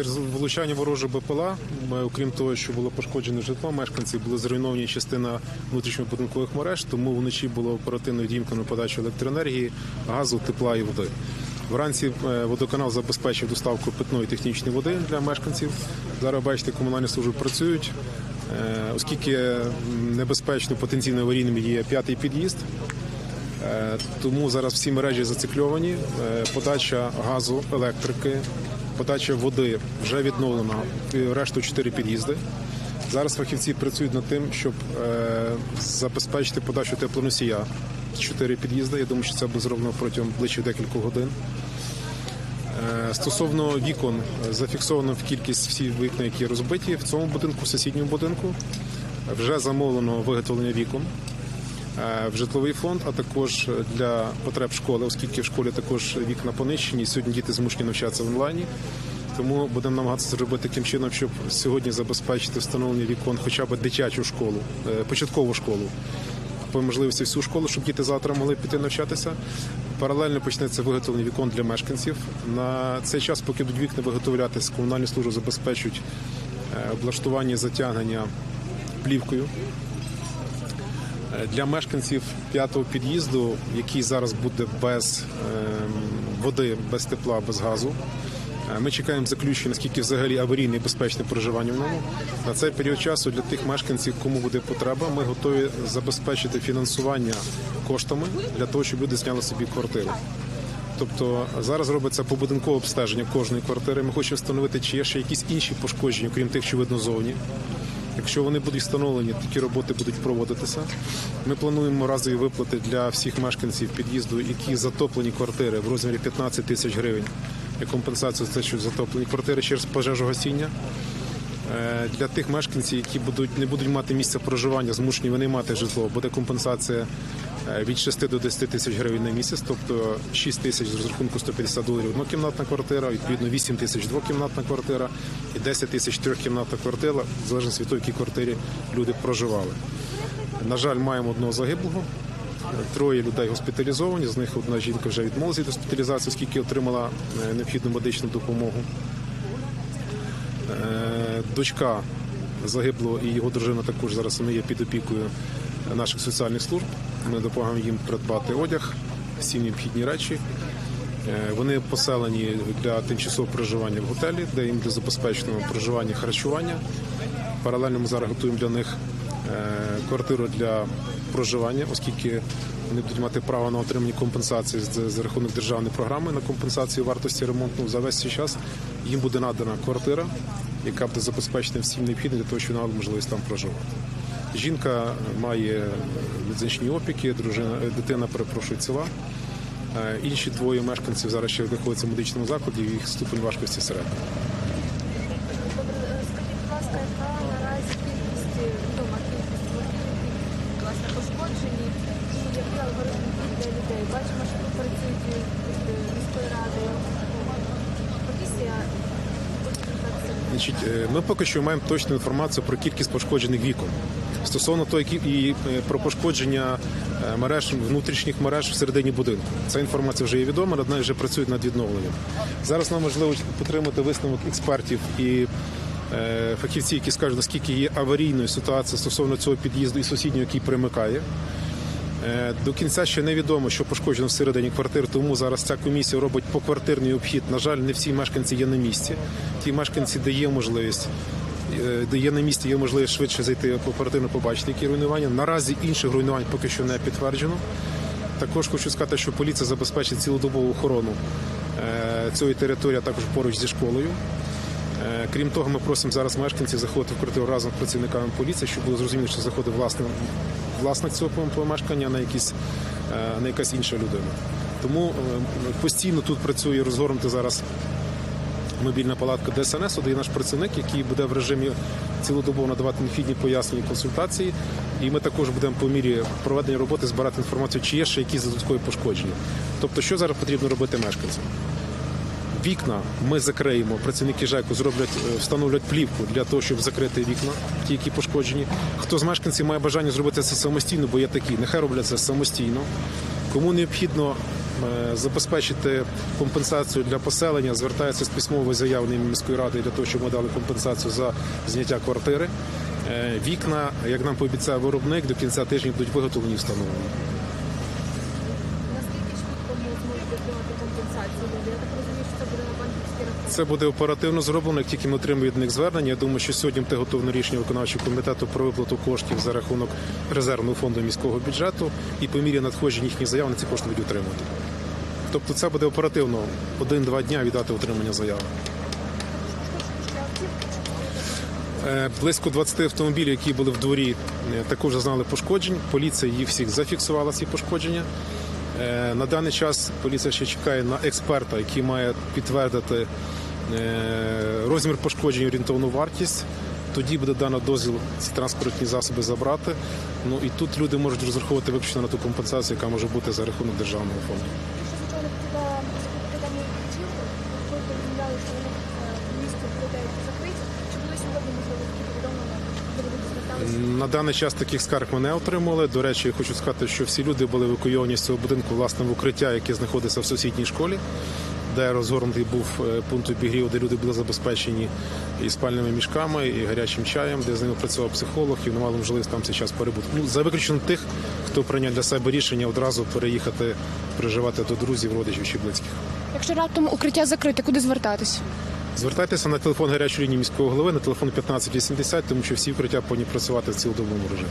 Через влучання ворожого БПЛА, окрім того, що було пошкоджене житло мешканців, були зруйновані частина внутрішньобудинкових мереж, тому вночі було оперативно відімкнено подачу електроенергії, газу, тепла і води. Вранці е, водоканал забезпечив доставку питної технічної води для мешканців. Зараз бачите, комунальні служби працюють, Е, оскільки небезпечно потенційно аварійним є п'ятий під'їзд. Е, Тому зараз всі мережі зацикльовані. Подача газу, електрики, подача води вже відновлена. Решту чотири під'їзди. Зараз фахівці працюють над тим, щоб е, забезпечити подачу теплоносія чотири під'їзди. Я думаю, що це буде зроблено протягом ближчих декількох годин. Е, Стосовно вікон, е, зафіксовано в кількість всі вікна, які розбиті в цьому будинку, в сусідньому будинку. Вже замовлено виготовлення вікон в житловий фонд, а також для потреб школи, оскільки в школі також вікна понищені. Сьогодні діти змушені навчатися в онлайні. Тому будемо намагатися зробити таким чином, щоб сьогодні забезпечити встановлення вікон, хоча б дитячу школу, е, початкову школу. По можливості всю школу, щоб діти завтра могли піти навчатися. Паралельно почнеться виготовлення вікон для мешканців. На цей час, поки будуть вікна виготовлятися, комунальні служби забезпечують е, облаштування затягнення плівкою. Е, Для мешканців п'ятого під'їзду, який зараз буде без ем, води, без тепла, без газу. е, Ми чекаємо заключення, наскільки взагалі аварійне і безпечне проживання в ньому. На цей період часу для тих мешканців, кому буде потреба, ми готові забезпечити фінансування коштами для того, щоб люди зняли собі квартиру. Тобто зараз робиться побудинкове обстеження кожної квартири. Ми хочемо встановити, чи є ще якісь інші пошкодження, крім тих, що видно зовні. Якщо вони будуть встановлені, такі роботи будуть проводитися. Ми плануємо разові виплати для всіх мешканців під'їзду, які затоплені квартири в розмірі 15 тисяч гривень. Як компенсацію за те, що затоплені квартири через пожежу гасіння. Для тих мешканців, які будуть не будуть мати місця проживання, змушені вони мати житло, буде компенсація е, від 6 до 10 тисяч гривень на місяць, тобто 6 тисяч з розрахунку 150 доларів однокімнатна квартира, відповідно 8 тисяч двокімнатна квартира і 10 тисяч трьохкімнатна квартира, в залежності від того, в якій квартирі люди проживали. На жаль, маємо одного загиблого. Троє людей госпіталізовані. З них одна жінка вже відмовилася від госпіталізації, оскільки отримала е, необхідну медичну допомогу. Е, Дочка загиблого і його дружина також зараз вони є під опікою наших соціальних служб. Ми допомагаємо їм придбати одяг, всі необхідні речі. Е, Вони поселені для тимчасового проживання в готелі, де їм для забезпеченого проживання харчування. Паралельно ми зараз готуємо для них е, квартиру для проживання, оскільки вони будуть мати право на отримання компенсації з- рахунок державної програми на компенсацію вартості ремонту. За весь цей час їм буде надана квартира, яка буде забезпечена всім необхідним для того, щоб вона можливість там проживати. Жінка має медичні опіки, дружина, е, дитина перепрошую ціла. Е, Інші двоє мешканців зараз ще знаходяться в медичному закладі, їх ступень важкості середній. Добре, скажіть, будь ласка, яка наразі кількість вдома кількість квартир, які власне пошкоджені, і який алгоритм дій для людей? Бачимо, що тут працюють від міської ради комісія. Хочете так це Значить, е, ми поки що маємо точну інформацію про кількість пошкоджених вікон. Стосовно того, які і е, про пошкодження е, мереж внутрішніх мереж всередині будинку. Ця інформація вже є відома, над вже працюють над відновленням. Зараз нам важливо отримати висновок експертів і фахівців, які скажуть, наскільки є аварійною ситуація стосовно цього під'їзду і сусіднього, який примикає. Е, До кінця ще невідомо, що пошкоджено всередині квартир, тому зараз ця комісія робить поквартирний обхід. На жаль, не всі мешканці є на місці. Ті мешканці, де є можливість, е, де є на місці, є можливість швидше зайти по квартиру, побачити які руйнування. Наразі інших руйнувань поки що не підтверджено. Також хочу сказати, що поліція забезпечить цілодобову охорону е, цієї території, а також поруч зі школою. Крім того, ми просимо зараз мешканців заходити в квартиру разом з працівниками поліції, щоб було зрозуміло, що заходить власне власник цього помешкання, а не якісь не якась інша людина. Тому е, постійно тут працює розгорнути зараз мобільна палатка ДСНС, є наш працівник, який буде в режимі цілодобово надавати необхідні пояснення консультації. І ми також будемо по мірі проведення роботи збирати інформацію, чи є ще якісь додаткові пошкодження. Тобто, що зараз потрібно робити мешканцям? Вікна ми закриємо. Працівники ЖЕКу зроблять, е, встановлять плівку для того, щоб закрити вікна, ті, які пошкоджені. Хто з мешканців має бажання зробити це самостійно, бо є такі, нехай роблять це самостійно. Кому необхідно е, забезпечити компенсацію для поселення, звертається з письмовою заявою міської ради для того, щоб ми дали компенсацію за зняття квартири. Е, Вікна, як нам пообіцяв виробник, до кінця тижня будуть виготовлені і встановлені. Наскільки швидко ми зможемо компенсацію Це буде оперативно зроблено, як тільки ми отримаємо від них звернення. Я думаю, що сьогодні буде готовне рішення виконавчого комітету про виплату коштів за рахунок резервного фонду міського бюджету, і по мірі надходження їхніх заяв на ці кошти будуть отримувати. Тобто це буде оперативно один-два дня від дати отримання заяви. Е, Близько 20 автомобілів, які були в дворі, е, також зазнали пошкоджень. Поліція їх всіх зафіксувала ці пошкодження. Е, На даний час поліція ще чекає на експерта, який має підтвердити е, розмір пошкоджень, орієнтовну вартість. Тоді буде дано дозвіл ці транспортні засоби забрати. Ну і тут люди можуть розраховувати виключно на ту компенсацію, яка може бути за рахунок державного фонду. Е, в місті людей закриті. Чи були сьогодні можливо такі повідомлення, де люди зверталися? На даний час таких скарг ми не отримали. До речі, я хочу сказати, що всі люди були евакуйовані з цього будинку власне в укриття, яке знаходиться в сусідній школі, де розгорнутий був е, пункт обігріву, де люди були забезпечені і спальними мішками, і гарячим чаєм, де з ними працював психолог, і вони мали можливість там цей час перебути. Ну за виключенням тих, хто прийняв для себе рішення одразу переїхати, приживати до друзів, родичів чи близьких. Якщо раптом укриття закрите, куди звертатись? Звертайтеся на телефон гарячої лінії міського голови на телефон 1580, тому що всі укриття повинні працювати в цілодобовому режимі.